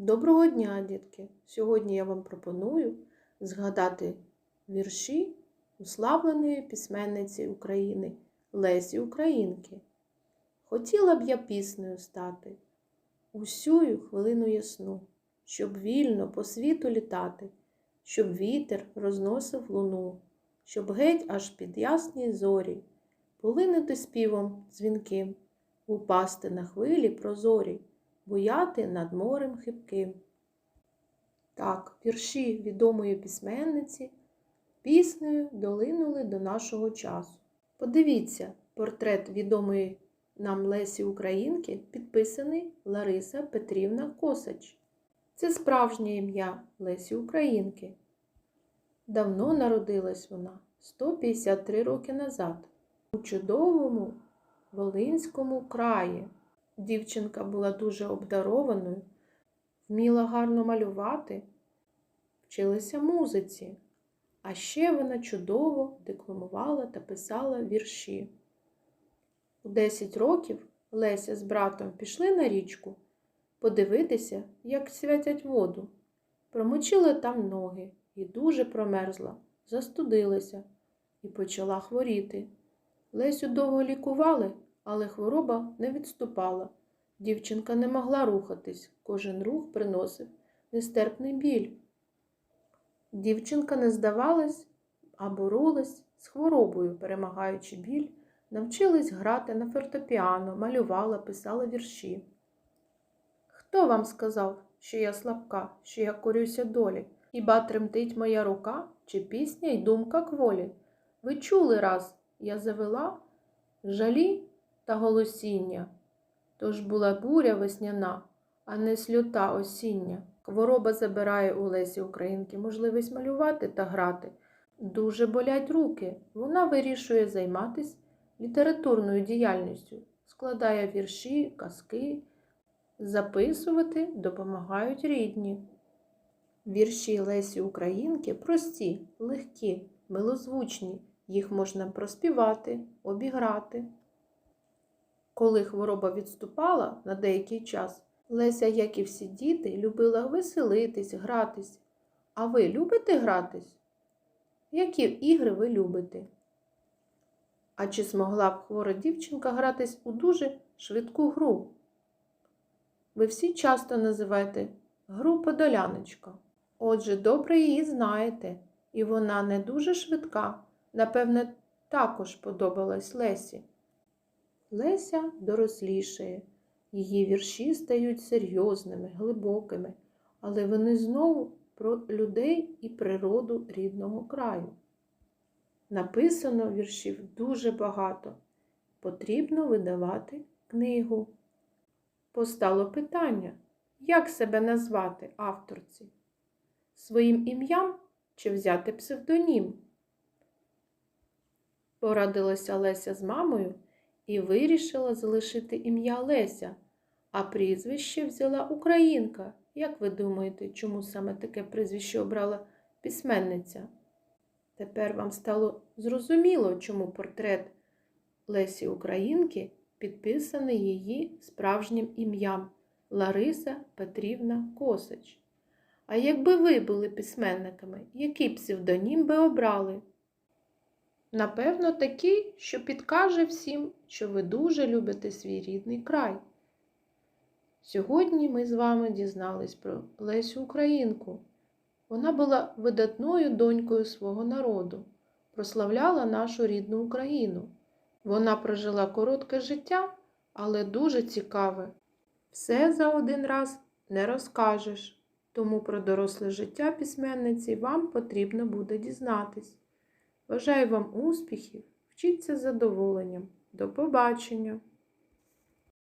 Доброго дня, дітки! Сьогодні я вам пропоную згадати вірші уславленої письменниці України Лесі Українки. Хотіла б я піснею стати усю хвилину ясну, щоб вільно по світу літати, щоб вітер розносив луну, щоб геть аж під ясні зорі полинути співом дзвінким, упасти на хвилі прозорі буяти над морем хибким. Так, вірші відомої письменниці піснею долинули до нашого часу. Подивіться, портрет відомої нам Лесі Українки підписаний Лариса Петрівна Косач. Це справжнє ім'я Лесі Українки. Давно народилась вона 153 роки назад у чудовому Волинському краї. Дівчинка була дуже обдарованою, вміла гарно малювати, вчилася музиці, а ще вона чудово декламувала та писала вірші. У 10 років Леся з братом пішли на річку подивитися, як святять воду. Промочила там ноги і дуже промерзла, застудилася і почала хворіти. Лесю довго лікували, але хвороба не відступала. Дівчинка не могла рухатись, кожен рух приносив нестерпний біль. Дівчинка не здавалась, а боролась з хворобою, перемагаючи біль, навчилась грати на фортепіано, малювала, писала вірші. Хто вам сказав, що я слабка, що я корюся долі? Хіба тремтить моя рука, чи пісня й думка кволі? Ви чули раз, я завела жалі та голосіння. Тож була буря весняна, а не сльота осіння. Хвороба забирає у Лесі Українки можливість малювати та грати. Дуже болять руки. Вона вирішує займатися літературною діяльністю, складає вірші, казки, записувати допомагають рідні. Вірші Лесі Українки прості, легкі, милозвучні. Їх можна проспівати, обіграти. Коли хвороба відступала на деякий час, Леся, як і всі діти, любила веселитись, гратись. А ви любите гратись? Які ігри ви любите? А чи змогла б хвора дівчинка гратись у дуже швидку гру? Ви всі часто називаєте гру подоляночка. Отже, добре її знаєте, і вона не дуже швидка. Напевне, також подобалась Лесі. Леся дорослішає, її вірші стають серйозними, глибокими, але вони знову про людей і природу рідного краю. Написано віршів дуже багато. Потрібно видавати книгу. Постало питання, як себе назвати авторці? Своїм ім'ям чи взяти псевдонім? Порадилася Леся з мамою і вирішила залишити ім'я Леся, а прізвище взяла Українка. Як ви думаєте, чому саме таке прізвище обрала письменниця? Тепер вам стало зрозуміло, чому портрет Лесі Українки підписаний її справжнім ім'ям Лариса Петрівна Косач. А якби ви були письменниками, який псевдонім би обрали? Напевно, такий, що підкаже всім, що ви дуже любите свій рідний край. Сьогодні ми з вами дізнались про Лесю Українку. Вона була видатною донькою свого народу, прославляла нашу рідну Україну. Вона прожила коротке життя, але дуже цікаве. Все за один раз не розкажеш, тому про доросле життя письменниці вам потрібно буде дізнатись. Бажаю вам успіхів, вчіться з задоволенням. До побачення!